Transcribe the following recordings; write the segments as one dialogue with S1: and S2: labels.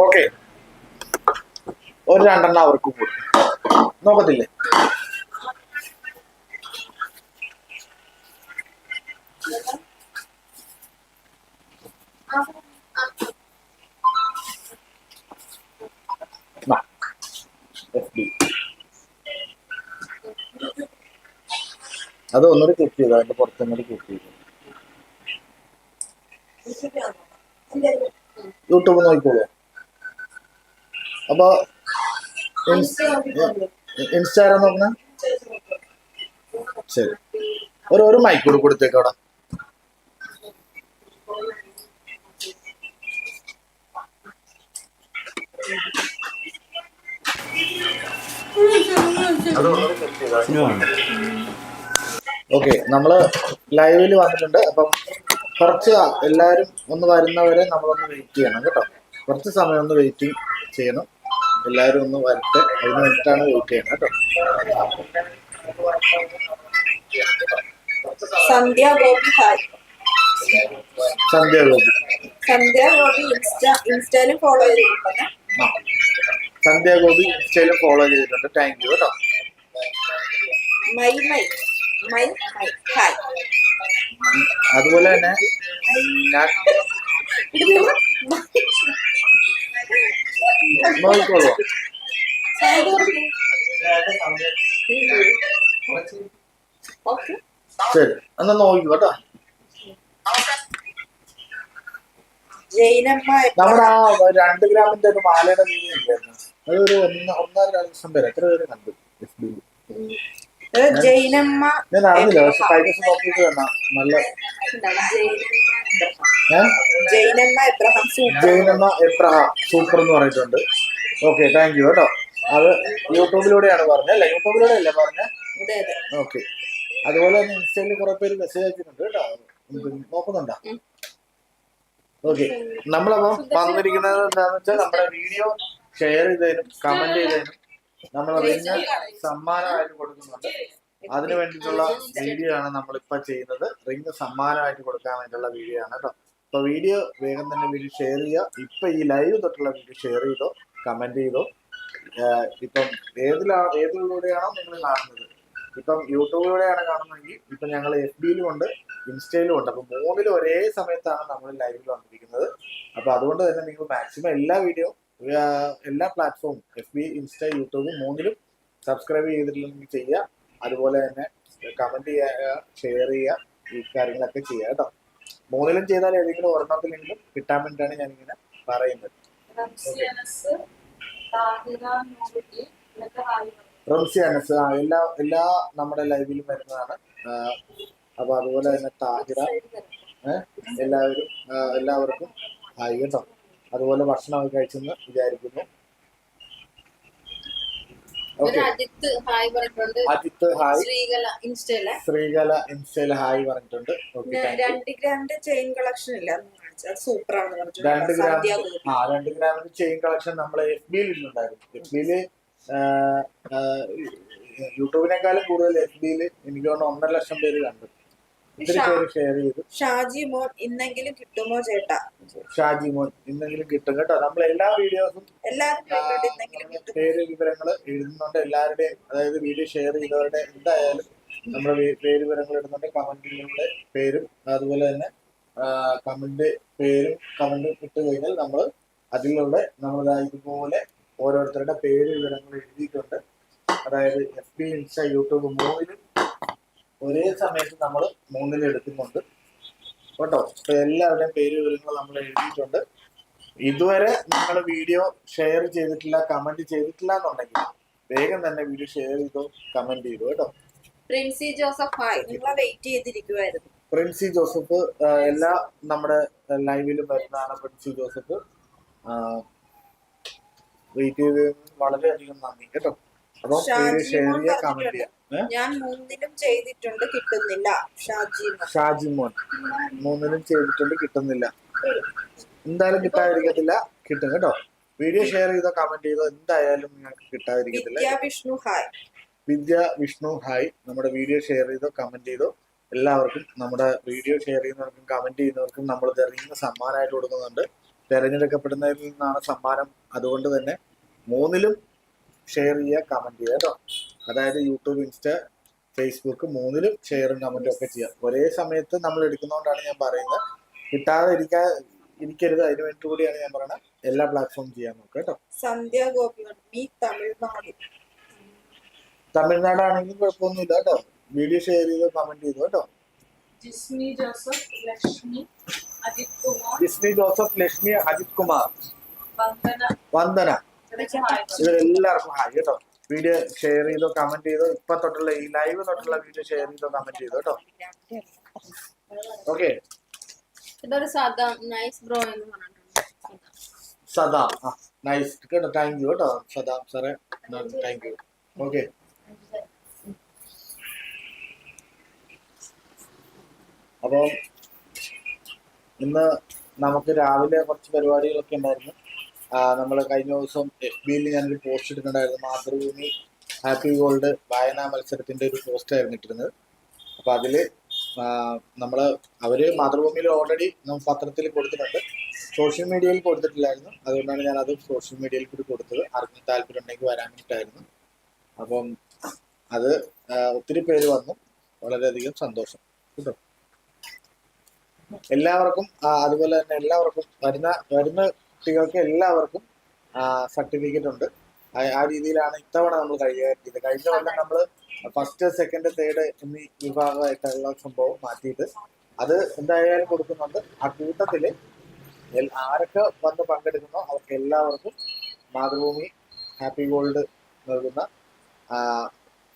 S1: Okay. ഒരു രണ്ടെണ്ണം അവർക്ക് കൂടി നോക്കത്തില്ലേ. അത് ഒന്നുകൂടി ക്ലിക്ക് ചെയ്തു? അതിന്റെ പുറത്തൊന്നുകൂടി ക്ലിക്ക് ചെയ്തു? യൂട്യൂബ് നോക്കിക്കോളൂ. അപ്പൊ ഇൻസ്റ്റാഗ്രാം നോക്കണ ശരി. ഒരു ഒരു മൈക്ക് കൊടുത്തേക്ക് അവിടെ. ഓക്കെ നമ്മൾ ലൈവിൽ വന്നിട്ടുണ്ട്. അപ്പം കുറച്ച് എല്ലാവരും ഒന്ന് വരുന്നവരെ നമ്മളൊന്ന് വെയിറ്റ് ചെയ്യണം കേട്ടോ. കുറച്ച് സമയം ഒന്ന് വെയിറ്റിംഗ് ചെയ്യണം. എല്ലാവരും ഒന്ന് വരട്ടെ. അതിന് വേണ്ടിയിട്ടാണ് വെയിറ്റ് ചെയ്യണം കേട്ടോ.
S2: സന്ധ്യ ഗോപി ഹായ്.
S1: സന്ധ്യ ഗോപി.
S2: സന്ധ്യ ഗോപി ഇൻസ്റ്റ ഇൻസ്റ്റയിലും ഫോളോ
S1: ചെയ്തിട്ടുണ്ട്. സന്ധ്യ ഗോപി ഇൻസ്റ്റയിലും ഫോളോ ചെയ്തിട്ടുണ്ട്. താങ്ക് യു കേട്ടോ.
S2: My my my my hi.
S1: അതുപോലെ തന്നെ ഞാൻ നോക്കിക്കോളൂ ശരി എന്നാ നോക്കിക്കോ കേട്ടോ. നമ്മുടെ ആ രണ്ട് ഗ്രാമിന്റെ ഒരു മാലയുടെ വീഡിയോ അതൊരു ഒന്ന് ഒന്നര ലക്ഷം പേര് എത്ര പേര് കണ്ടു? എഫ്
S2: ജൈനമ്മ
S1: ഞാൻ അറിഞ്ഞില്ല പക്ഷെ കഴിഞ്ഞ ദിവസം നോക്കിയിട്ട് തന്നെ. നല്ല
S2: Jainamma Abraham super.
S1: Jainamma Abraham super എന്ന് പറഞ്ഞിട്ടുണ്ട്. ഓക്കെ താങ്ക് യു കേട്ടോ. അത് യൂട്യൂബിലൂടെയാണ് പറഞ്ഞത് അല്ലേ? യൂട്യൂബിലൂടെ അല്ലേ പറഞ്ഞത് ഓക്കെ. അതുപോലെ തന്നെ ഇൻസ്റ്റയിൽ കുറെ പേര് മെസ്സേജ് അയച്ചിട്ടുണ്ട് കേട്ടോ. നോക്കുന്നുണ്ടോ. ഓക്കെ. നമ്മളപ്പോ വന്നിരിക്കുന്നത് എന്താണെന്ന് വെച്ചാൽ നമ്മുടെ വീഡിയോ ഷെയർ ചെയ്തതിനും കമന്റ് ചെയ്തതിനും നമ്മൾ റിങ് സമ്മാനമായിട്ട് കൊടുക്കുന്നുണ്ട്. അതിനു വേണ്ടിയിട്ടുള്ള വീഡിയോ ആണ് നമ്മളിപ്പോ ചെയ്യുന്നത്. റിങ് സമ്മാനമായിട്ട് കൊടുക്കാൻ വേണ്ടിയുള്ള വീഡിയോ ആണ് കേട്ടോ. അപ്പൊ വീഡിയോ വേഗം തന്നെ വീഡിയോ ഷെയർ ചെയ്യുക. ഇപ്പൊ ഈ ലൈവ് തൊട്ടുള്ള വീഡിയോ ഷെയർ ചെയ്തോ കമന്റ് ചെയ്തോ ഇപ്പം ഏതിലാ ഏതിലൂടെയാണോ നിങ്ങൾ കാണുന്നത്? ഇപ്പം യൂട്യൂബിലൂടെയാണ് കാണുന്നതെങ്കിൽ ഇപ്പൊ ഞങ്ങൾ എഫ് ബിയിലും ഉണ്ട് ഇൻസ്റ്റയിലും ഉണ്ട്. അപ്പൊ മൂന്നിലും ഒരേ സമയത്താണ് നമ്മൾ ലൈവിൽ വന്നിരിക്കുന്നത്. അപ്പൊ അതുകൊണ്ട് തന്നെ നിങ്ങൾ മാക്സിമം എല്ലാ വീഡിയോ എല്ലാ പ്ലാറ്റ്ഫോമും എഫ് ബി ഇൻസ്റ്റ യൂട്യൂബ് മൂന്നിലും സബ്സ്ക്രൈബ് ചെയ്തിട്ടില്ലെങ്കിൽ ചെയ്യുക. അതുപോലെ തന്നെ കമന്റ് ചെയ്യുക ഷെയർ ചെയ്യുക ഈ കാര്യങ്ങളൊക്കെ ചെയ്യുക കേട്ടോ. മൂന്നിലും ചെയ്താൽ ഏതെങ്കിലും ഒരെണ്ണത്തിലെങ്കിലും കിട്ടാൻ വേണ്ടിയിട്ടാണ് ഇങ്ങനെ പറയുന്നത്. റംസി അനസ് ആ, എല്ലാ എല്ലാ നമ്മുടെ ലൈവിലും വരുന്നതാണ്. അപ്പൊ അതുപോലെ തന്നെ താഹിറ എല്ലാവരും എല്ലാവർക്കും ഹായ് കേട്ടോ. അതുപോലെ ഭക്ഷണമൊക്കെ കഴിച്ചെന്ന് വിചാരിക്കുന്നു.
S2: അജിത്ത് ഹായ് ശ്രീകല
S1: ഇൻസ്റ്റയിൽ. ഹായ് പറഞ്ഞിട്ടുണ്ട്.
S2: രണ്ട് ഗ്രാമിന്റെ ചെയിൻ കളക്ഷൻ ഇല്ല സൂപ്പർ ആണ്
S1: രണ്ട് ഗ്രാം ആ രണ്ട് ഗ്രാമിന്റെ ചെയിൻ കളക്ഷൻ നമ്മൾ എഫ് ബിയിൽ ഇട്ടുണ്ടായിരുന്നു എഫ് ബിയിൽ യൂട്യൂബിനേക്കാളും കൂടുതൽ എഫ് ബിയിൽ എനിക്ക് തോന്നുന്നു ഒന്നര ലക്ഷം പേര് കണ്ടു.
S2: ഷാജി മോൻ ഇന്നെങ്കിലും കിട്ടുമോ ചേട്ടാ?
S1: ഷാജി മോൻ എന്തെങ്കിലും കിട്ടും കേട്ടോ. നമ്മൾ എല്ലാ വീഡിയോസും
S2: ഇന്നെങ്കിലും കിട്ടും.
S1: പേര് വിവരങ്ങൾ എഴുതുന്നുണ്ട്. എല്ലാവരുടെയും അതായത് വീഡിയോ ഷെയർ ചെയ്തവരുടെ എന്തായാലും നമ്മുടെ പേര് വിവരങ്ങൾ ഇടുന്നുണ്ട്. കമന്റിലൂടെ പേരും അതുപോലെ തന്നെ കമന്റ് പേരും കമന്റ് ഇട്ട് കഴിഞ്ഞാൽ നമ്മൾ അതിലുള്ള നമ്മൾ ഇതുപോലെ ഓരോരുത്തരുടെ പേര് വിവരങ്ങൾ എഴുതിയിട്ടുണ്ട്. അതായത് എഫ് ബി ഇൻസ്റ്റ യൂട്യൂബ് മൂന്നിലും ഒരേ സമയത്ത് നമ്മൾ മൂന്നിൽ എടുക്കുന്നുണ്ട്. കേട്ടോ? അപ്പൊ എല്ലാവരുടെയും പേര് വിവരങ്ങൾ നമ്മൾ എഴുതിയിട്ടുണ്ട്. ഇതുവരെ നിങ്ങൾ വീഡിയോ ഷെയർ ചെയ്തിട്ടില്ല കമന്റ് ചെയ്തിട്ടില്ല എന്നുണ്ടെങ്കിൽ വേഗം തന്നെ വീഡിയോ ഷെയർ ചെയ്തോ കമന്റ് ചെയ്തോ കേട്ടോ?
S2: പ്രിൻസി ജോസഫ് നിങ്ങളെ വെയിറ്റ് ചെയ്തിരിക്കുവായിരുന്നു.
S1: പ്രിൻസി ജോസഫ് എല്ലാ നമ്മുടെ ലൈവിലും വരുന്നതാണ് പ്രിൻസി ജോസഫ്. വെയിറ്റ് ചെയ്ത് വളരെയധികം നന്ദി കേട്ടോ? അപ്പം ഷെയർ ചെയ്യുക കമന്റ് ചെയ്യുക
S2: ഞാൻ മൂന്നിലും ചെയ്തിട്ടുണ്ട് കിട്ടുന്നില്ല. ഷാജി
S1: ഷാജി മോൻ. മൂന്നിലും ചെയ്തിട്ടുണ്ട് കിട്ടുന്നില്ല. എന്തായാലും കിട്ടാതിരിക്കത്തില്ല. കിട്ടും കേട്ടോ. വീഡിയോ ഷെയർ ചെയ്തോ കമന്റ് ചെയ്തോ എന്തായാലും നിങ്ങൾക്ക് കിട്ടാതിരിക്കത്തില്ല.
S2: വിദ്യ വിഷ്ണു ഹായ്.
S1: വിദ്യ വിഷ്ണു ഹായ്. നമ്മുടെ വീഡിയോ ഷെയർ ചെയ്തോ കമന്റ് ചെയ്തോ എല്ലാവർക്കും നമ്മുടെ വീഡിയോ ഷെയർ ചെയ്യുന്നവർക്കും കമന്റ് ചെയ്യുന്നവർക്കും നമ്മൾ തെരഞ്ഞെടുക്കുന്ന സമ്മാനമായിട്ട് കൊടുക്കുന്നുണ്ട്. തിരഞ്ഞെടുക്കപ്പെടുന്നതിൽ നിന്നാണ് സമ്മാനം. അതുകൊണ്ട് തന്നെ മൂന്നിലും ഷെയർ ചെയ്യുക കമന്റ് ചെയ്യുക കേട്ടോ അതായത് യൂട്യൂബ് ഇൻസ്റ്റ ഫേസ്ബുക്ക് മൂന്നിലും ഷെയറും കമന്റും ഒക്കെ ചെയ്യുക. ഒരേ സമയത്ത് നമ്മൾ എടുക്കുന്നതുകൊണ്ടാണ് ഞാൻ പറയുന്നത്. കിട്ടാതെ ഇരിക്കാ ഇരിക്കരുത്. അതിന് വേണ്ടി കൂടിയാണ് ഞാൻ പറയുന്നത്. എല്ലാ പ്ലാറ്റ്ഫോം ചെയ്യാൻ നോക്കുക കേട്ടോ
S2: സന്ധ്യ ഗോപി തമിഴ്നാട്.
S1: തമിഴ്നാടാണെങ്കിലും കുഴപ്പമൊന്നുമില്ല കേട്ടോ വീഡിയോ ഷെയർ ചെയ്ത് കമന്റ് ചെയ്തു കേട്ടോ
S3: ജിസ്മി ജോസഫ് ലക്ഷ്മി അജിത് കുമാർ
S1: ജിസ്മി ജോസഫ് ലക്ഷ്മി അജിത് കുമാർ.
S3: വന്ദന.
S1: വന്ദന. ഇവരെല്ലാവർക്കും ഹായ് കേട്ടോ. വീഡിയോ ഷെയർ ചെയ്തോ കമന്റ് ചെയ്തോ ഇപ്പൊ തൊട്ടുള്ള ഈ ലൈവ് തൊട്ടുള്ള വീഡിയോ ഷെയർ ചെയ്തോ കമന്റ് ചെയ്തോ കേട്ടോ. ഓക്കെ
S4: ഇതൊരു സാധാ നൈസ് ബ്രോ എന്ന് പറഞ്ഞിട്ടുണ്ട്.
S1: സദാം ആ നൈസ് കേട്ടോ താങ്ക് യു കേട്ടോ സദാ സാറേ താങ്ക് യു ഓക്കെ അപ്പം ഇന്ന് നമുക്ക് രാവിലെ കുറച്ച് പരിപാടികളൊക്കെ ഉണ്ടായിരുന്നു. നമ്മൾ കഴിഞ്ഞ ദിവസം എഫ് ബിയിൽ ഞാനൊരു പോസ്റ്റ് ഇട്ടിട്ടുണ്ടായിരുന്നു. മാതൃഭൂമി ഹാപ്പി ഗോൾഡ് വായനാ മത്സരത്തിന്റെ ഒരു പോസ്റ്റ് ആയിരുന്നു ഇട്ടിരുന്നത്. അപ്പൊ അതിൽ നമ്മൾ അവർ മാതൃഭൂമിയിൽ ഓൾറെഡി പത്രത്തിൽ കൊടുത്തിട്ടുണ്ട്. സോഷ്യൽ മീഡിയയിൽ കൊടുത്തിട്ടില്ലായിരുന്നു. അതുകൊണ്ടാണ് ഞാൻ അത് സോഷ്യൽ മീഡിയയിൽ കൂടി കൊടുത്തത്. ആർക്കും താല്പര്യം ഉണ്ടെങ്കിൽ വരാൻ വേണ്ടിയിട്ടായിരുന്നു. അപ്പം അത് ഒത്തിരി പേര് വന്നു. വളരെയധികം സന്തോഷം. കേട്ടോ? എല്ലാവർക്കും അതുപോലെ തന്നെ എല്ലാവർക്കും വരുന്ന വരുന്ന കുട്ടികൾക്ക് എല്ലാവർക്കും സർട്ടിഫിക്കറ്റ് ഉണ്ട്. ആ- രീതിയിലാണ് ഇത്തവണ നമ്മൾ കൈകാര്യം ചെയ്തത്. കഴിഞ്ഞ കൊല്ലം നമ്മൾ ഫസ്റ്റ് സെക്കൻഡ് തേർഡ് എന്നീ വിഭാഗമായിട്ടുള്ള സംഭവം മാറ്റിയിട്ട് അത് എന്തായാലും കൊടുക്കുന്നുണ്ട്. ആ കൂട്ടത്തിൽ ആരൊക്കെ വന്ന് പങ്കെടുക്കുന്നോ അവർക്ക് എല്ലാവർക്കും മാതൃഭൂമി ഹാപ്പി ഗോൾഡ് നൽകുന്ന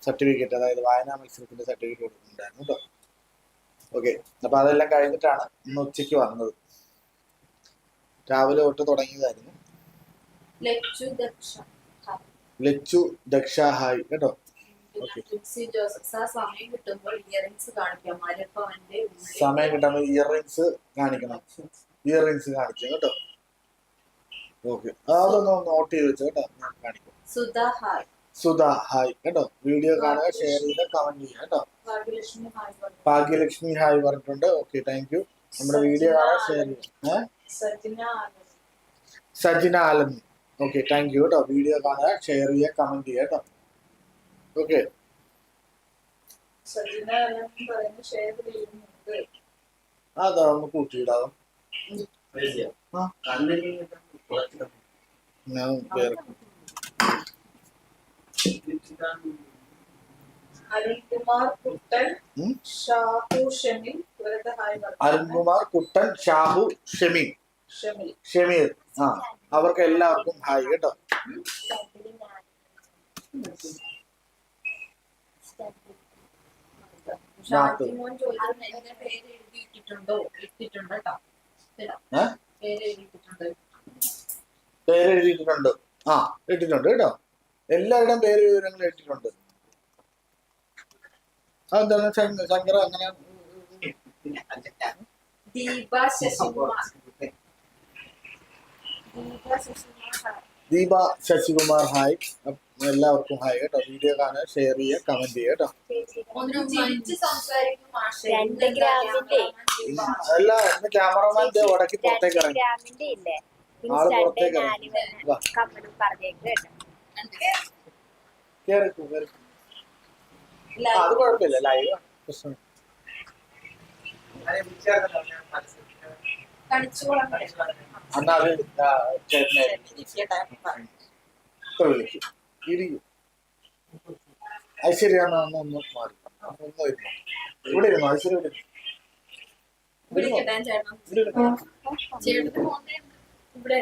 S1: സർട്ടിഫിക്കറ്റ് അതായത് വായനാ മത്സരത്തിന്റെ സർട്ടിഫിക്കറ്റ് കൊടുക്കുന്നുണ്ടായിരുന്നു കേട്ടോ ഓക്കെ അപ്പൊ അതെല്ലാം കഴിഞ്ഞിട്ടാണ് ഇന്ന് ഉച്ചയ്ക്ക് വന്നത്. രാവിലെ തൊട്ട് തുടങ്ങിയതായിരുന്നു.
S4: ലച്ചു ദക്ഷ
S1: ഹായ്. കേട്ടോ?
S4: സമയം കിട്ടുമ്പോൾ ഇയറിംഗ്സ് കാണിക്കാം.
S1: സമയം കിട്ടുമ്പോൾ ഇയർ കാണിക്കണം. ഇയറിംഗ്സ് കാണിക്കാം കേട്ടോ? ഓക്കെ. അതൊന്ന് നോട്ട് ചെയ്ത് വെച്ചോ കേട്ടോ? ഞാൻ കാണിക്കും.
S4: സുധ ഹായ്.
S1: സുധ ഹായ്. കേട്ടോ? വീഡിയോ കാണുക ഷെയർ ചെയ്ത് കമന്റ് ചെയ്യുക കേട്ടോ?
S3: ഭാഗ്യലക്ഷ്മി ഹായ്
S1: പറഞ്ഞിട്ടുണ്ട്. ഓക്കെ താങ്ക് യു നമ്മുടെ വീഡിയോ കാണാൻ ഷെയർ ചെയ്യുക. ഏഹ്
S3: Sajina
S1: Alami okay thank you കേട്ടോ. വീഡിയോ കാണുക ഷെയർ ചെയ്യുക കമന്റ് ചെയ്യുക കേട്ടോ. ഓക്കെ അതാ ഒന്ന് കൂട്ടിയിടാം ആ. ഞാൻ വേറെ
S3: അരുൺകുമാർ കുട്ടൻ? ഷാഹു പറഞ്ഞു
S1: അരുൺകുമാർ കുട്ടൻ ഷാഹു ഷമീർ ഷമീർ. ആ അവർക്ക് എല്ലാവർക്കും ഹായ് കേട്ടോ.
S4: പേര് എഴുതിയിട്ടുണ്ട്.
S1: ആ ഇട്ടിട്ടുണ്ട് കേട്ടോ. എല്ലാവരുടെയും പേര് വിവരങ്ങൾ ഇട്ടിട്ടുണ്ട്. അതെന്താണ്? ശങ്കർ അങ്ങനെ
S4: ദീപ ശശികുമാർ ഹായ്
S1: ദീപ ശശികുമാർ ഹായ് അപ്പ് എല്ലാവർക്കും ഹായ് കേട്ടോ വീഡിയോ കാണുക ഷെയർ ചെയ്യുക കമന്റ് ചെയ്യുക കേട്ടോ. അല്ല ഇന്ന് ക്യാമറമാന്റെ ഉടക്ക് പുറത്തേക്ക് ഇറങ്ങി
S5: ആൾ
S1: പുറത്തേക്ക് കേറിക്കോ കേറിക്കോ അത് കുഴപ്പമില്ല ലൈവ് പ്രശ്നം അന്നാ അത് ഇരിക്കും. ഒന്ന് മാറി. ഒന്ന് ഇരുന്നോ? ഇവിടെ ഇരുന്നു? ഐശ്വര്യ ഇവിടെ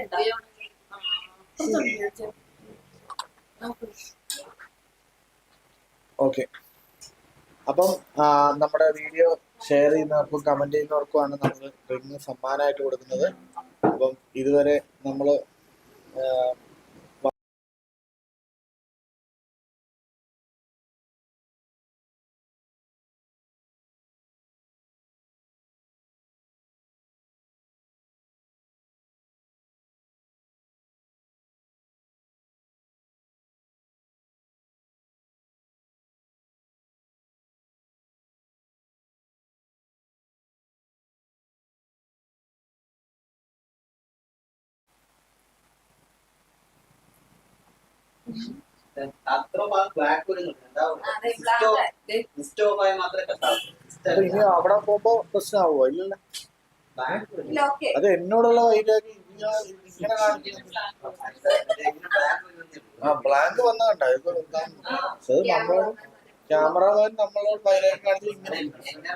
S1: ഓക്കെ. അപ്പം നമ്മുടെ വീഡിയോ ഷെയർ ചെയ്യുന്നവർക്കും കമന്റ് ചെയ്യുന്നവർക്കുമാണ് നമ്മൾ റിങ് സമ്മാനമായിട്ട് കൊടുക്കുന്നത്. അപ്പം ഇതുവരെ നമ്മൾ
S6: അത്ര ബ്ലാക്ക് വരുന്നുണ്ട്
S1: അവിടെ പോകുമ്പോ പ്രശ്നമാവോ ഇല്ലല്ലോ.
S2: ഇല്ല. ഓക്കെ
S1: അത് എന്നോടുള്ള വൈരാഗ്യം ഇങ്ങനെ ആ ബ്ലാങ്ക് വന്ന കണ്ട? ഇത് അത് നമ്മളോട് ക്യാമറമാൻ നമ്മളോട് വൈരാഗ്യം കാണിച്ച് ഇങ്ങനെ.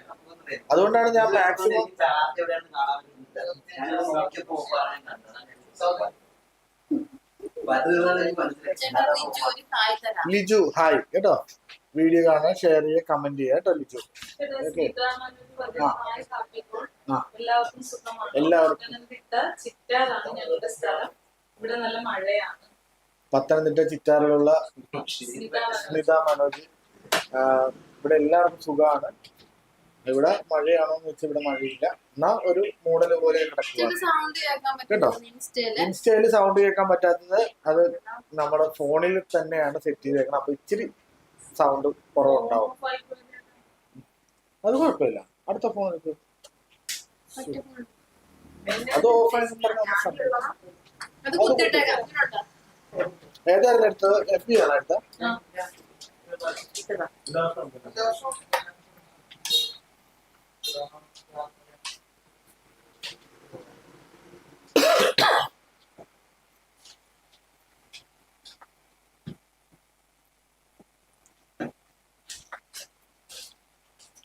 S1: അതുകൊണ്ടാണ് ഞാൻ മാക്സിമം
S6: ചാർജ് എവിടെയാണ് കാണാൻ
S4: ചേട്ടാ റിജു ഒരു ഹായ് തരാം
S1: ലിജു ഹായ്. കേട്ടോ? വീഡിയോ കാണാൻ ഷെയർ ചെയ്യുക കമന്റ് ചെയ്യുക. കേട്ടോ ലിജു? ഓക്കെ.
S3: എല്ലാവർക്കും ഇവിടെ നല്ല മഴയാണ്.
S1: പത്തനംതിട്ട ചിറ്റാറിലുള്ള സ്മിത മനോജ്. ഇവിടെ എല്ലാവർക്കും സുഖമാണ്. ഇവിടെ മഴയാണോ എന്ന് വെച്ചാൽ ഇവിടെ മഴയില്ല. എന്നാ ഒരു മൂടൽ പോലെ കിടക്കുക
S4: സൗണ്ട് കേൾക്കാൻ
S1: കേട്ടോ?
S4: ഇൻസ്റ്റയിൽ?
S1: ഇൻസ്റ്റയിൽ സൗണ്ട് കേൾക്കാൻ പറ്റാത്തത് അത് നമ്മുടെ ഫോണിൽ തന്നെയാണ് സെറ്റ് ചെയ്തേക്കണം. അപ്പൊ ഇച്ചിരി സൗണ്ട് കുറവുണ്ടാവും. അത് കുഴപ്പമില്ല. അടുത്ത ഫോൺ എടുക്കും. അത് ഓഫ്? ഏതായിരുന്നു എടുത്തത്? എഫ് ബി ആണ് എടുത്തത്?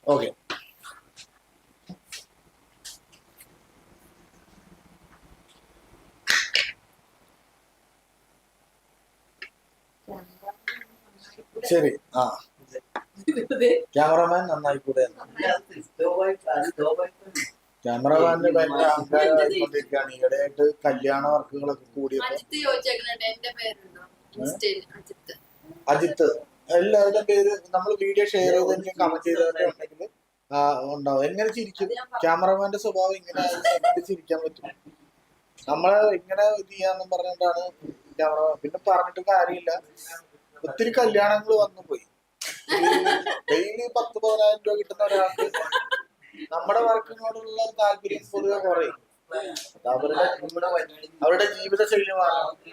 S1: ഓക്കെ ശരി ക്യാമറമാൻ നന്നായി കൂടെ ക്യാമറമാന്റെ ഭയങ്കര അഹങ്കാരമായിക്കൊണ്ടിരിക്കുകയാണ് ഈയിടെയായിട്ട് കല്യാണ വർക്കുകളൊക്കെ കൂടിയപ്പോ
S4: അജിത്ത്
S1: എല്ലാവരുടെ പേര് നമ്മൾ വീഡിയോ ഷെയർ ചെയ്ത് കമന്റ് ചെയ്തതൊക്കെ ഉണ്ടെങ്കിൽ ഉണ്ടാവും. എങ്ങനെ ചിരിക്കും? ക്യാമറമാന്റെ സ്വഭാവം ഇങ്ങനെ ചിരിക്കാൻ പറ്റും. നമ്മളെ ഇങ്ങനെ ഇത് ചെയ്യാന്നും പറഞ്ഞിട്ടാണ് ക്യാമറ പിന്നെ പറഞ്ഞിട്ട് കാര്യമില്ല. ഒത്തിരി കല്യാണങ്ങൾ വന്നു പോയി. ഡെയിലി പത്ത് പതിനായിരം രൂപ കിട്ടുന്ന ഒരാൾക്ക് നമ്മുടെ വർക്കിനോടുള്ള താല്പര്യം പൊതുവെ കുറയും. അത് അവരുടെ അവരുടെ ജീവിത ശൈലി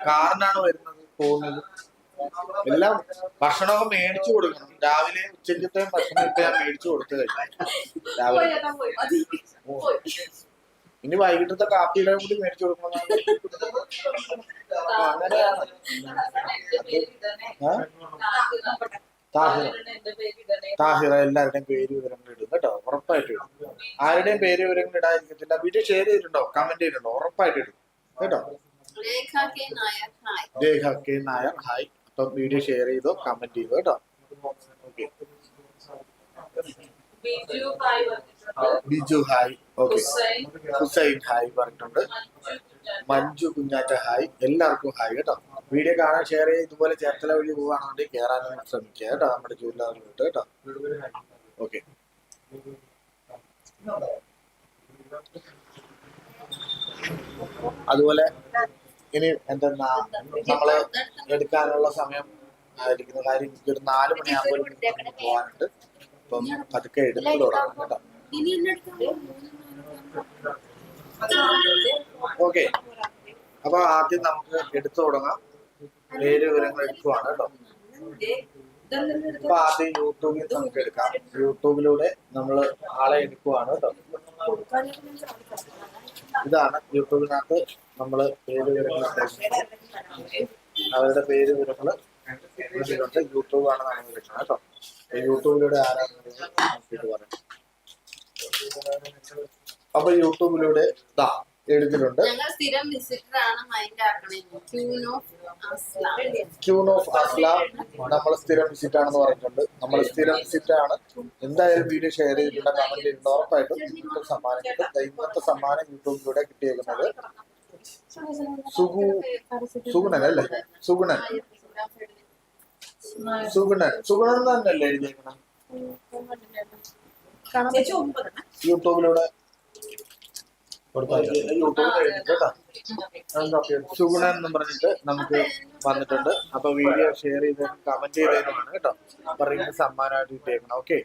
S1: കാറിനാണ് വരുന്നത് പോകുന്നത്. എല്ലാം ഭക്ഷണമൊക്കെ മേടിച്ചു കൊടുക്കണം. രാവിലെ ഉച്ചക്കത്തെയും ഭക്ഷണം ഇപ്പൊ ഞാൻ മേടിച്ചു കൊടുത്തു കഴിഞ്ഞു. രാവിലെ. ഇനി വൈകിട്ടത്തെ കാപ്പിയുടെ കൂടി മേടിച്ചു കൊടുക്കണം. അങ്ങനെയാണ്? താഹിറ. താഹിറ എല്ലാവരുടെയും പേര് വിവരങ്ങൾ ഇടും കേട്ടോ ഉറപ്പായിട്ട് ഇടും. ആരുടെയും പേര് വിവരങ്ങൾ ഇടാതിരിക്കത്തില്ല. വീഡിയോ ഷെയർ ചെയ്തിട്ടുണ്ടോ? കമന്റ് ചെയ്തിട്ടുണ്ടോ? ഉറപ്പായിട്ട് ഇടും. കേട്ടോ?
S4: Rekha K Nair hi.
S1: അപ്പൊ വീഡിയോ ഷെയർ ചെയ്തോ കമന്റ് ചെയ്തോ കേട്ടോ? Okay
S3: Biju hi
S1: okay
S3: Hussain.
S1: Hi പറഞ്ഞിട്ടുണ്ട്.
S3: മഞ്ജു കുഞ്ഞാറ്റ
S1: ഹായ്. എല്ലാവർക്കും ഹായ് കേട്ടോ. വീഡിയോ കാണാൻ ഷെയർ ചെയ്ത് ഇതുപോലെ ചേർത്തല വഴി പോവാണെന്നുണ്ടെങ്കിൽ കയറാനും ശ്രമിക്കുക കേട്ടോ നമ്മുടെ ജൂലിലോട്ട് കേട്ടോ ഓക്കെ അതുപോലെ ഇനി എന്തെന്നാ നമ്മൾ എടുക്കാനുള്ള സമയം ഇരിക്കുന്ന കാര്യം എനിക്കൊരു നാല് മണിയാകുമ്പോൾ പോകാനുണ്ട്. അപ്പം പതുക്കെ എടുത്തു തുടങ്ങാം കേട്ടോ. ഓക്കെ അപ്പൊ ആദ്യം നമുക്ക് എടുത്തു തുടങ്ങാം. പേര് വിവരങ്ങൾ എടുക്കുവാണ് കേട്ടോ. അപ്പൊ ആദ്യം യൂട്യൂബിൽ നമുക്ക് എടുക്കാം യൂട്യൂബിലൂടെ നമ്മൾ ആളെ എടുക്കുവാണ് കേട്ടോ. ഇതാണ് യൂട്യൂബിനകത്ത് നമ്മൾ പേര് വിവരങ്ങൾ. അവരുടെ പേര് വിവരങ്ങൾ യൂട്യൂബ് യൂട്യൂബാണ് നമ്മൾ എടുക്കുന്നത് കേട്ടോ. യൂട്യൂബിലൂടെ ആരാണ് പറയാം. അപ്പൊ യൂട്യൂബിലൂടെ ദാ എടുത്തിട്ടുണ്ട്.
S4: ഞങ്ങൾ സ്ഥിരം വിസിറ്റർ ആണ് mind ആക്കണേ queen of Aslam.
S1: Queen of Asla നമ്മൾ സ്ഥിരം വിസിറ്റ് ആണെന്ന് പറഞ്ഞിട്ടുണ്ട്. നമ്മൾ സ്ഥിരം വിസിറ്റ് ആണ് എന്തായാലും വീഡിയോ ഷെയർ ചെയ്തിട്ടുണ്ട് കമന്റ് ചെയ്തിട്ടുണ്ട് ഉറപ്പായിട്ടും ഇന്നത്തെ സമ്മാനം കിട്ടും ഇന്നത്തെ സമ്മാനം യൂട്യൂബിലൂടെ കിട്ടിയേക്കുന്നത് സുഗു സുഗുണൻ അല്ലേ? സുഗുണൻ. സുഗുണൻ. സുഗുണൻ തന്നെയല്ലേ എഴുതിയേക്കണം? യൂട്യൂബിലൂടെ എന്ന് പറഞ്ഞിട്ട് നമുക്ക് വന്നിട്ടുണ്ട്. അപ്പൊ വീഡിയോ ഷെയർ ചെയ്ത് കമന്റ് ചെയ്തതിനുമാണ് കേട്ടോ. പറയുന്ന സമ്മാനമായിട്ട് കിട്ടിയേക്കണം. ഓക്കെ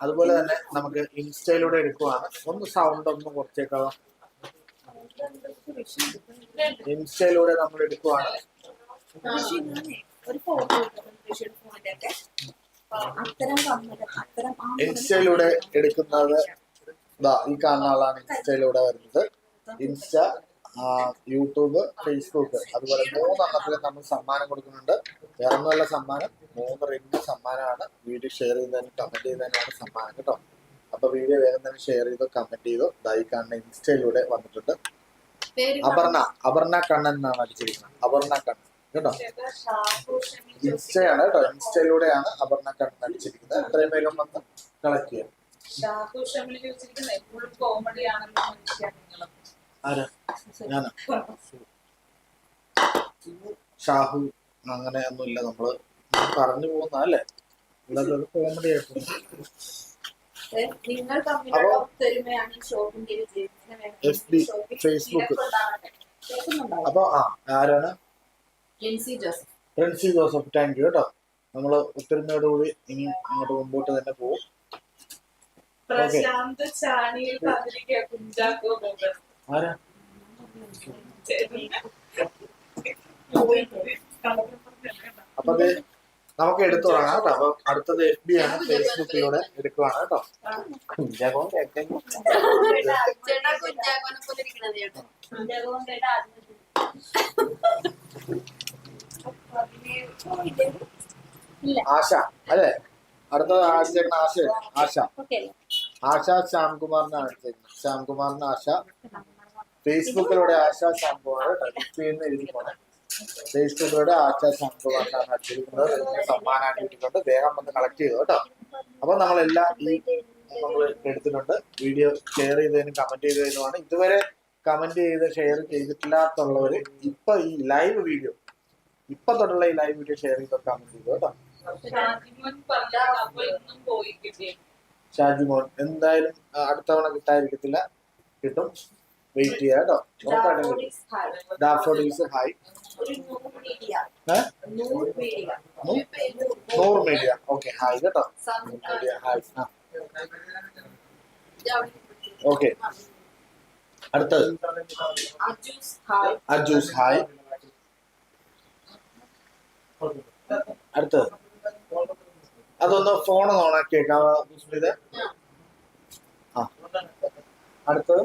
S1: അതുപോലെ തന്നെ നമുക്ക് ഇൻസ്റ്റയിലൂടെ എടുക്കുവാണ്. ഒന്ന് സൗണ്ട് ഒന്ന് കുറച്ചേക്കാം ഇൻസ്റ്റയിലൂടെ നമ്മൾ എടുക്കുവാണ്.
S2: ഒരു ഫോട്ടോ
S1: ഇൻസ്റ്റയിലൂടെ എടുക്കുന്നത് ദാ ഈ കാണുന്ന ആളാണ് ഇൻസ്റ്റയിലൂടെ വരുന്നത്. ഇൻസ്റ്റ യൂട്യൂബ് ഫേസ്ബുക്ക് അതുപോലെ മൂന്നെണ്ണത്തിൽ നമ്മൾ സമ്മാനം കൊടുക്കുന്നുണ്ട്. വേറെ ഒന്നുമല്ല സമ്മാനം. മൂന്ന് റിംഗ് സമ്മാനമാണ്. വീഡിയോ ഷെയർ ചെയ്തതിന് കമന്റ് ചെയ്തതിനാണ് സമ്മാനം കേട്ടോ. അപ്പൊ വീഡിയോ വേഗം തന്നെ ഷെയർ ചെയ്തോ കമന്റ് ചെയ്തോ. ദാ ഈ കാണുന്ന ഇൻസ്റ്റയിലൂടെ വന്നിട്ടുണ്ട്. അപർണ അപർണ കണ്ണൻ എന്നാണ് അടിച്ചിരിക്കുന്നത്. അപർണ കണ്ണൻ. കേട്ടോ? ഇൻസ്റ്റയാണ് കേട്ടോ. ഇൻസ്റ്റയിലൂടെയാണ് അപർണ കണ്ണൻ അടിച്ചിരിക്കുന്നത് എത്രയും വേഗം വന്ന് കളക്ട് ചെയ്യാം.
S3: ഷാഹു
S1: അങ്ങനെയൊന്നും ഇല്ല നമ്മൾ പറഞ്ഞു പോകുന്ന അല്ലേ? കോമഡി ആയിട്ട്. അപ്പൊ ആ ആരാണ്? പ്രിൻസി ജോസഫ് താങ്ക് യു കേട്ടോ. നമ്മൾ ഒത്തൊരുമയോടുകൂടി ഇനി അങ്ങോട്ട് മുമ്പോട്ട് തന്നെ പോകും.
S3: പ്രശാന്ത് ചാണിയിൽ പതിരിക്കുക കുഞ്ചാക്കോ ബോബൻ
S1: ആരാ? അപ്പൊ നമുക്ക് എടുത്തു തുടങ്ങാം കേട്ടോ. അപ്പൊ അടുത്തത് എഫ് ബി ആണ് ഫേസ്ബുക്കിലൂടെ എടുക്കുവാണ് കേട്ടോ. കുഞ്ചാക്കോ
S4: കുഞ്ചാക്കോനെ പോലെ ഇരിക്കണത്
S2: ആദ്യം
S1: ആശ അല്ലേ? അടുത്തത് അടിച്ചേക്കുന്ന ആശ. ആശ. ആശ ശ്യാംകുമാറിനാണ് അടിച്ചേക്കുന്നത് ശ്യാംകുമാറിന് ആശ. ഫേസ്ബുക്കിലൂടെ ആശ ശ്യാംകുമാർ ടിപ്പിന്ന് എഴുതി പോണെ. ഫേസ്ബുക്കിലൂടെ ആശ ശ്യാംകുമാറിനാണ് അടിച്ചിരിക്കുന്നത് സമ്മാനമായിട്ട് കിട്ടിയിട്ടുണ്ട്. വേഗം വന്ന് കളക്ട് ചെയ്തു കേട്ടോ. അപ്പൊ നമ്മളെല്ലാം ഈ നമ്മൾ എടുത്തിട്ടുണ്ട്. വീഡിയോ ഷെയർ ചെയ്തതിനും കമന്റ് ചെയ്തതിനുമാണ്. ഇതുവരെ കമന്റ് ചെയ്ത് ഷെയർ ചെയ്തിട്ടില്ലാത്തുള്ളവര് ഇപ്പൊ ഈ ലൈവ് വീഡിയോ ഇപ്പൊ തൊട്ടുള്ള ഈ ലൈവ് വീഡിയോ ഷെയർ ചെയ്ത് വെക്കാൻ ചെയ്തു കേട്ടോ.
S3: ഷാജിമോൻ
S1: എന്തായാലും അടുത്ത തവണ കിട്ടാതിരിക്കത്തില്ല. കിട്ടും. വെയിറ്റ് ചെയ്യാം കേട്ടോ. ഹായ്.
S2: നൂറ് മീഡിയ
S1: ഓക്കെ ഹായ് കേട്ടോ. Media hi. ആ. ഓക്കെ അടുത്തത്.
S2: അജൂസ് ഹായ്.
S1: അടുത്തത്. അതൊന്ന് ഫോൺ ഓണാക്കി ആക്കി വെക്കാം ആ അടുത്തത്.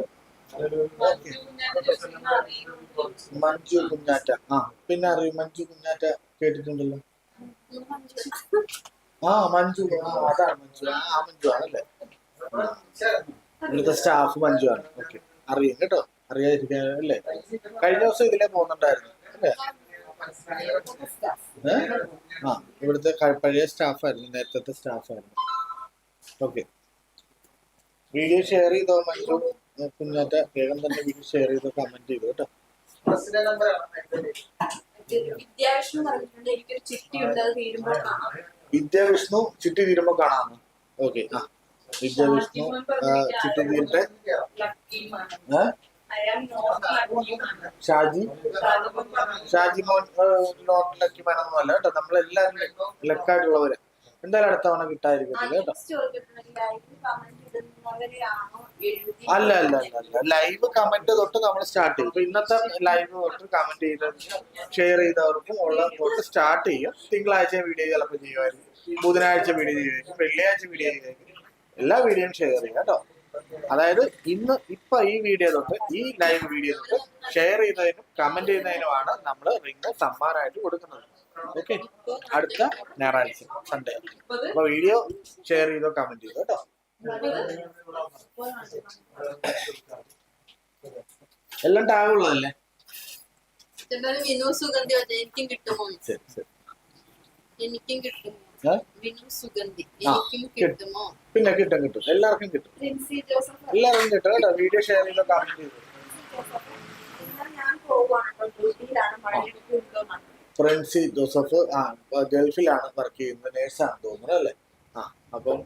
S1: മഞ്ജു കുഞ്ഞാറ്റ. ആ പിന്നെ അറിയൂ? മഞ്ജു കുഞ്ഞാറ്റ കേട്ടിട്ടുണ്ടല്ലോ. ആ മഞ്ജു. അതാണ് മഞ്ജു. ആ മഞ്ജു ആണല്ലേ? ഇവിടുത്തെ സ്റ്റാഫ് മഞ്ജു ആണ്. ഓക്കെ അറിയും കേട്ടോ. അറിയാതിരിക്കാൻ അല്ലേ കഴിഞ്ഞ ദിവസം ഇതിലേ പോകുന്നുണ്ടായിരുന്നു. അല്ലേ? ആ ഇവിടുത്തെ പഴയ സ്റ്റാഫായിരുന്നു നേരത്തെ സ്റ്റാഫായിരുന്നു. ഓക്കെ വീഡിയോ ഷെയർ ചെയ്തോ മഞ്ജു? കുഞ്ഞാറ്റ വേഗം തന്നെ വീഡിയോ ഷെയർ ചെയ്തോ കമന്റ് ചെയ്തു കേട്ടോ.
S2: വിദ്യാവിഷ്ണു
S1: ചിട്ടി തീരുമ്പോ കാണാമെന്ന് ഓക്കെ ആ. വിദ്യാവിഷ്ണു ചിട്ടി തീരട്ടെ ഷാജി? ഷാജി മോൻ നോട്ട് ലക്കി അല്ല കേട്ടോ. നമ്മളെല്ലാരും ലക്കായിട്ടുള്ളവര് എന്തായാലും അടുത്ത തവണ കിട്ടാതിരിക്കത്തില്ല കേട്ടോ. അല്ല അല്ല അല്ല അല്ല. ലൈവ് കമന്റ് തൊട്ട് നമ്മൾ സ്റ്റാർട്ട് ചെയ്യും. ഇപ്പൊ ഇന്നത്തെ ലൈവ് തൊട്ട് കമന്റ് ചെയ്തവർക്കും ഷെയർ ചെയ്തവർക്കും ഉള്ള തൊട്ട് സ്റ്റാർട്ട് ചെയ്യും. തിങ്കളാഴ്ച വീഡിയോ ചിലപ്പോൾ ചെയ്യുമായിരിക്കും. ബുധനാഴ്ച വീഡിയോ ചെയ്യുമായിരിക്കും. വെള്ളിയാഴ്ച വീഡിയോ ചെയ്യുമായിരിക്കും. എല്ലാ വീഡിയോയും ഷെയർ ചെയ്യാം കേട്ടോ. അതായത് ഇന്ന് ഇപ്പൊ ഈ വീഡിയോ തൊട്ട് ഈ ലൈവ് വീഡിയോ തൊട്ട് ഷെയർ ചെയ്യുന്നതിനും കമന്റ് ചെയ്യുന്നതിനുമാണ് നമ്മൾ റിങ് സമ്മാനമായിട്ട് കൊടുക്കുന്നത്. ഓക്കെ അടുത്ത ഞായറാഴ്ച സൺഡേ അപ്പൊ വീഡിയോ ഷെയർ ചെയ്തോ കമന്റ് ചെയ്തോ കേട്ടോ എല്ലാം ടാഗ് ഉള്ളതല്ലേ?
S4: എനിക്കും കിട്ടുമോ എനിക്കും കിട്ടുമോ
S1: പിന്നെ കിട്ടും കിട്ടും. എല്ലാവർക്കും കിട്ടും. എല്ലാവർക്കും കിട്ടും കേട്ടോ. വീഡിയോ ഷെയർ ചെയ്തോ കമന്റ് ചെയ്തു പ്രിൻസി ജോസഫ് ആ ഗൾഫിലാണ് വർക്ക് ചെയ്യുന്നത്. നേഴ്സാണ് തോന്നുന്നത് അല്ലേ? ആ അപ്പം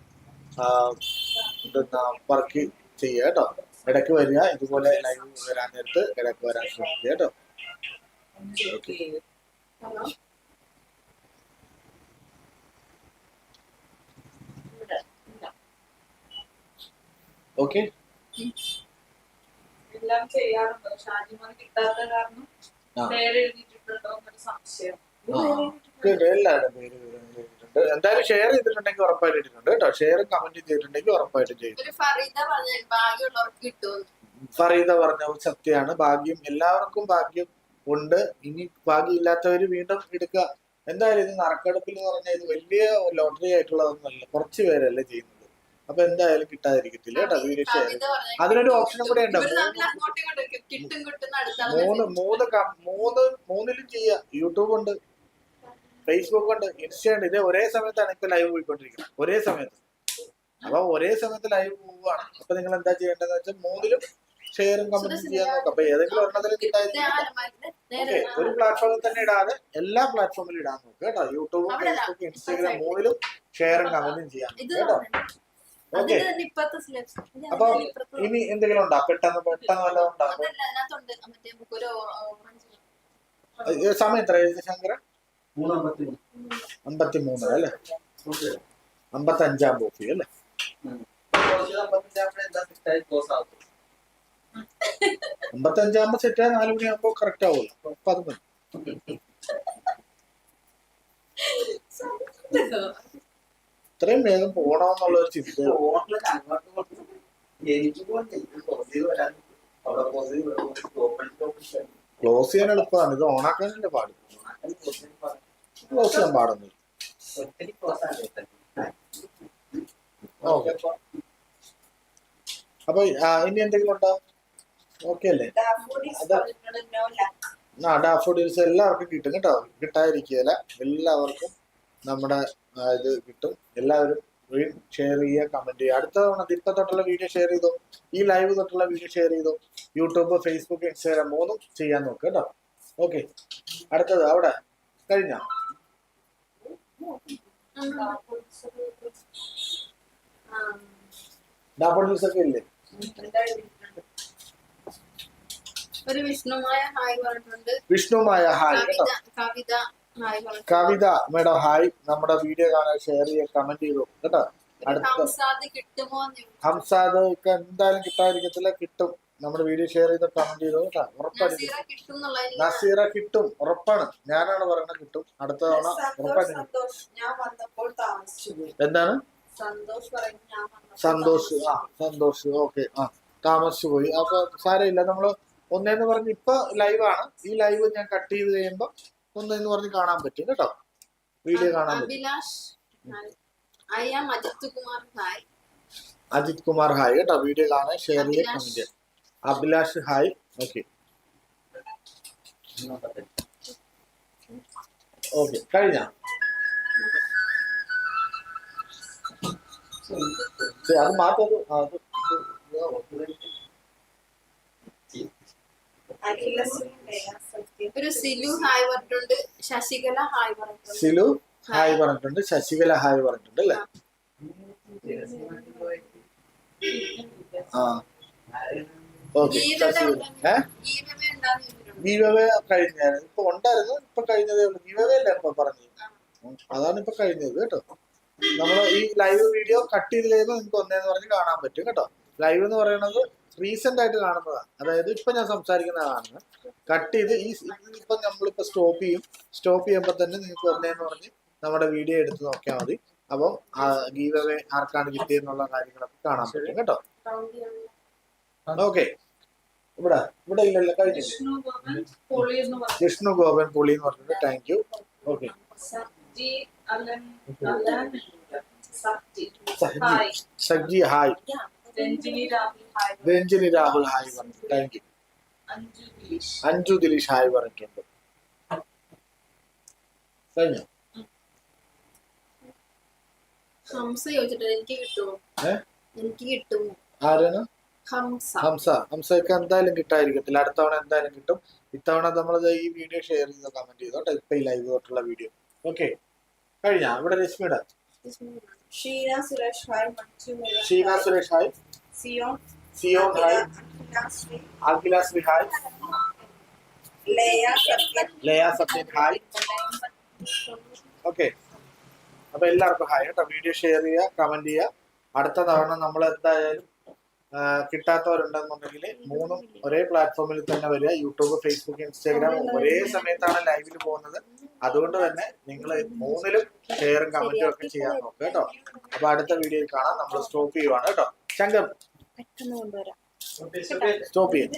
S1: വർക്ക് ചെയ്യുക കേട്ടോ. ഇടയ്ക്ക് വരിക. ഇതുപോലെ ലൈവ് വരാൻ നേരത്ത് ഇടയ്ക്ക് വരാൻ ശ്രമിക്കുക കേട്ടോ.
S2: ഹലോ ഇവിടെ ഇല്ല.
S1: ഓക്കെ.
S3: എല്ലാം ചെയ്യാറുണ്ട്. പക്ഷെ ആദ്യമത് കിട്ടാത്ത കാരണം പേര് എഴുതിയിട്ടുണ്ടോ എന്നൊരു സംശയം.
S1: എന്തായാലും ഷെയർ ചെയ്തിട്ടുണ്ടെങ്കിൽ ഉറപ്പായിട്ട് ഇട്ടിട്ടുണ്ട് കേട്ടോ. ഷെയർ കമന്റ് ചെയ്തിട്ടുണ്ടെങ്കിൽ ഉറപ്പായിട്ടും ചെയ്യും.
S4: ഫറീദ പറഞ്ഞ
S1: സത്യമാണ്. ഭാഗ്യം എല്ലാവർക്കും ഭാഗ്യം ഉണ്ട്. ഇനി ഭാഗ്യം ഇല്ലാത്തവര് വീണ്ടും എടുക്കുക. എന്തായാലും ഇത് നറുക്കെടുപ്പിൽ എന്ന് പറഞ്ഞാൽ ഇത് വലിയ ലോട്ടറി ആയിട്ടുള്ളതൊന്നുമല്ല കുറച്ച് പേരല്ലേ ചെയ്യുന്നത്. അപ്പൊ എന്തായാലും കിട്ടാതിരിക്കത്തില്ല കേട്ടോ വീഡിയോ അതിനൊരു ഓപ്ഷനും കൂടെ ഉണ്ട്? മൂന്ന് മൂന്ന് മൂന്ന് മൂന്നിലും ചെയ്യാം. യൂട്യൂബ് ഉണ്ട് ഫേസ്ബുക്ക് ഉണ്ട് ഇൻസ്റ്റ ഉണ്ട്. ഇത് ഒരേ സമയത്താണ് ഇപ്പൊ ലൈവ് പോയിക്കൊണ്ടിരിക്കുന്നത്. ഒരേ സമയത്ത്. അപ്പൊ ഒരേ സമയത്ത് ലൈവ് പോവുകയാണ് അപ്പൊ നിങ്ങൾ എന്താ ചെയ്യേണ്ടതെന്ന് വെച്ചാൽ മൂന്നിലും ഷെയറും കമന്റും ചെയ്യാൻ നോക്കാം. അപ്പൊ ഏതെങ്കിലും ഒരെണ്ണത്തിൽ
S4: നേരെ
S1: ഓക്കെ ഒരു പ്ലാറ്റ്ഫോമിൽ തന്നെ ഇടാതെ എല്ലാ പ്ലാറ്റ്ഫോമിലും ഇടാൻ നോക്കുക കേട്ടോ. യൂട്യൂബും ഫേസ്ബുക്കും ഇൻസ്റ്റാഗ്രാം മൂന്നിലും ഷെയറും കമന്റും ചെയ്യാം കേട്ടോ. അപ്പൊ ഇനി എന്തെങ്കിലും ഉണ്ടോ? പെട്ടെന്ന് പെട്ടെന്ന്
S4: വല്ല
S1: ഉണ്ടാകും സമയം എത്ര? ശങ്കര? അമ്പത്തി മൂന്ന് അല്ലേ? അമ്പത്തി അഞ്ചാം ബോഫി അല്ലേ? അമ്പത്തി അഞ്ചാകുമ്പോ സെറ്റ് ആയ നാല് മണിയാകുമ്പോ കറക്റ്റ് ആവുമല്ലോ. അപ്പൊ അത് മതി. ഇത്രയും വേഗം പോണോന്നുള്ള ഒരു ചിന്ത. ക്ലോസ് ചെയ്യാൻ എളുപ്പമാണ്. ഇത് ഓണാക്കാനല്ലേ പാട്? ക്ലോസ് ചെയ്യാൻ പാടുന്നു അപ്പൊ ഇനി എന്തെങ്കിലും ഉണ്ടോ? ഓക്കെ അല്ലേ? ആ ഡാഫോഡിൽസ് എല്ലാവർക്കും കിട്ടും കേട്ടോ. കിട്ടാതിരിക്കുകയില്ല. എല്ലാവർക്കും നമ്മുടെ ഇത് കിട്ടും. എല്ലാവരും ഷെയർ ചെയ്യുക കമന്റ് ചെയ്യുക. അടുത്ത തവണ ഇപ്പൊ തൊട്ടുള്ള വീഡിയോ ഷെയർ ചെയ്തോ? ഈ ലൈവ് തൊട്ടുള്ള വീഡിയോ ഷെയർ ചെയ്തോ? യൂട്യൂബ് ഫേസ്ബുക്ക് ഇൻസ്റ്റാഗ്രാം മൂന്നും ചെയ്യാൻ നോക്കുക കേട്ടോ. ഓക്കെ അടുത്തത് അവിടെ. കഴിഞ്ഞ? ഡാഫോഡിൽസ് ഒക്കെ ഇല്ലേ?
S4: ഒരു വിഷ്ണുമായ ഹായ് പറഞ്ഞിട്ടുണ്ട്.
S1: Vishnumaya hi
S4: Kavitha Kavitha
S1: madam hi. നമ്മുടെ വീഡിയോ കാണാൻ ഷെയർ ചെയ്യുക കമന്റ് ചെയ്തു. കേട്ടോ? അടുത്ത.
S4: ഹംസാദ് കിട്ടുമോ എന്ന് ചോദിച്ചു.
S1: ഒക്കെ എന്തായാലും കിട്ടാതിരിക്കത്തില്ല കിട്ടും. നമ്മുടെ വീഡിയോ ഷെയർ ചെയ്ത് കമന്റ് ചെയ്തു കേട്ടോ? ഉറപ്പായിരിക്കും
S4: നസീറ കിട്ടും.
S1: ഉറപ്പാണ്. ഞാനാണ് പറയുന്നത് കിട്ടും. അടുത്ത തവണ ഉറപ്പായിട്ട് കിട്ടും.
S2: ഞാൻ വന്നപ്പോൾ താമസിച്ചു പോയി.
S1: എന്താണ്?
S2: സന്തോഷ്
S1: ആ സന്തോഷ് ഓക്കെ ആ താമസിച്ചു പോയി. അപ്പൊ സാരമില്ല നമ്മൾ ഒന്നേന്ന് പറഞ്ഞ് ഇപ്പൊ ലൈവാണ് ഈ ലൈവ് ഞാൻ കട്ട് ചെയ്ത് കഴിയുമ്പോ ഒന്നെന്ന് പറഞ്ഞ് കാണാൻ പറ്റും കേട്ടോ. വീഡിയോ കാണാൻ പറ്റും.
S4: അജിത് കുമാർ ഹായ്.
S1: കേട്ടോ. വീഡിയോ കാണാൻ ഷെയർ ചെയ്യുക. കമന്റ് ചെയ്യുക അഭിലാഷ് ഹായ്. ഓക്കെ ഓക്കെ കഴിഞ്ഞ? അത് മാത്രം അത്
S4: ഒരു സിലു ഹായ് പറഞ്ഞിട്ടുണ്ട് ശശികല ഹായ് പറഞ്ഞിട്ടുണ്ട്.
S1: സിലു ഹായ്. പറഞ്ഞിട്ടുണ്ട് ശശികല ഹായ് പറഞ്ഞിട്ടുണ്ട് അല്ലേ? ആ. ഓക്കെ
S4: ഗീവവേ
S1: കഴിഞ്ഞായിരുന്നു ഇപ്പൊ ഉണ്ടായിരുന്നു ഇപ്പൊ കഴിഞ്ഞതേ ഉള്ളൂ. വിവവേ അല്ലേ ഇപ്പൊ പറഞ്ഞത്. അതാണ് ഇപ്പൊ കഴിഞ്ഞത് കേട്ടോ. നമ്മൾ ഈ ലൈവ് വീഡിയോ കട്ട് ചെയ്ത് കഴിയുമ്പോൾ നിങ്ങൾക്ക് ഒന്നേന്ന് പറഞ്ഞ് കാണാൻ പറ്റും കേട്ടോ. ലൈവ് എന്ന് പറയുന്നത് റീസെന്റ് ആയിട്ട് കാണുന്നതാണ് അതായത് ഇപ്പൊ ഞാൻ സംസാരിക്കുന്നതാണ് കട്ട് ചെയ്ത് ഈ ഇപ്പൊ നമ്മളിപ്പോ സ്റ്റോപ്പ് ചെയ്യും. സ്റ്റോപ്പ് ചെയ്യുമ്പോൾ തന്നെ നിങ്ങൾക്ക് ഒന്നേന്ന് പറഞ്ഞ് നമ്മുടെ വീഡിയോ എടുത്ത് നോക്കിയാൽ മതി. അപ്പം ഗീവ് അവേ ആർക്കാണ് കിട്ടിയെന്നുള്ള കാര്യങ്ങളൊക്കെ കാണാൻ പറ്റും കേട്ടോ. ഓക്കെ ഇവിടെ ഇവിടെ ഇല്ലല്ലോ കഴിഞ്ഞു
S3: വിഷ്ണു ഗോപൻ പൊളി എന്ന്
S1: പറഞ്ഞിട്ട് thank you okay Sahaji
S3: hi. Ranjini Rahul hi
S1: പറഞ്ഞു. Thank you.
S3: Anju
S1: Dileesh hi പറഞ്ഞിട്ടുണ്ട്. കഴിഞ്ഞോ?
S4: ഹംസ ചോദിച്ചിട്ടുണ്ട്. എനിക്ക് കിട്ടുമോ?
S1: ഏ?
S4: എനിക്ക് കിട്ടുമോ?
S1: ആരാണ്?
S4: ഹംസ.
S1: ഹംസ. ഹംസക്ക് എന്തായാലും കിട്ടായിരിക്കത്തില്ല അടുത്ത തവണ എന്തായാലും കിട്ടും. ഇത്തവണ നമ്മൾ ഈ വീഡിയോ ഷെയർ ചെയ്ത് കമന്റ് ചെയ്തോ കേട്ടോ? ഇപ്പൊ ഈ ലൈവ് തൊട്ടുള്ള വീഡിയോ. ഓക്കെ കഴിഞ്ഞ? ഇവിടെ രശ്മിയുടെ.
S2: Sheena Suresh hi
S1: Sheena Suresh hi
S2: Zion
S1: Zion hi
S2: Akhila
S1: Sree hi
S2: Laya Sathyan
S1: hi okay അപ്പൊ എല്ലാവർക്കും ഹായ് കേട്ടോ. വീഡിയോ ഷെയർ ചെയ്യുക കമന്റ് ചെയ്യുക. അടുത്ത തവണ നമ്മൾ എന്തായാലും കിട്ടാത്തവരുണ്ടെന്നുണ്ടെങ്കിൽ മൂന്നും ഒരേ പ്ലാറ്റ്ഫോമിൽ തന്നെ വരിക. യൂട്യൂബ് ഫേസ്ബുക്ക് ഇൻസ്റ്റാഗ്രാം ഒരേ സമയത്താണ് ലൈവിൽ പോകുന്നത്. അതുകൊണ്ട് തന്നെ നിങ്ങൾ മൂന്നിലും ഷെയറും കമന്റും ഒക്കെ ചെയ്യാൻ നോക്കുക കേട്ടോ. അപ്പൊ അടുത്ത വീഡിയോയിൽ കാണാം. നമ്മൾ സ്റ്റോപ്പ് ചെയ്യുവാണ് കേട്ടോ. ശങ്കർ സ്റ്റോപ്പ് ചെയ്യും.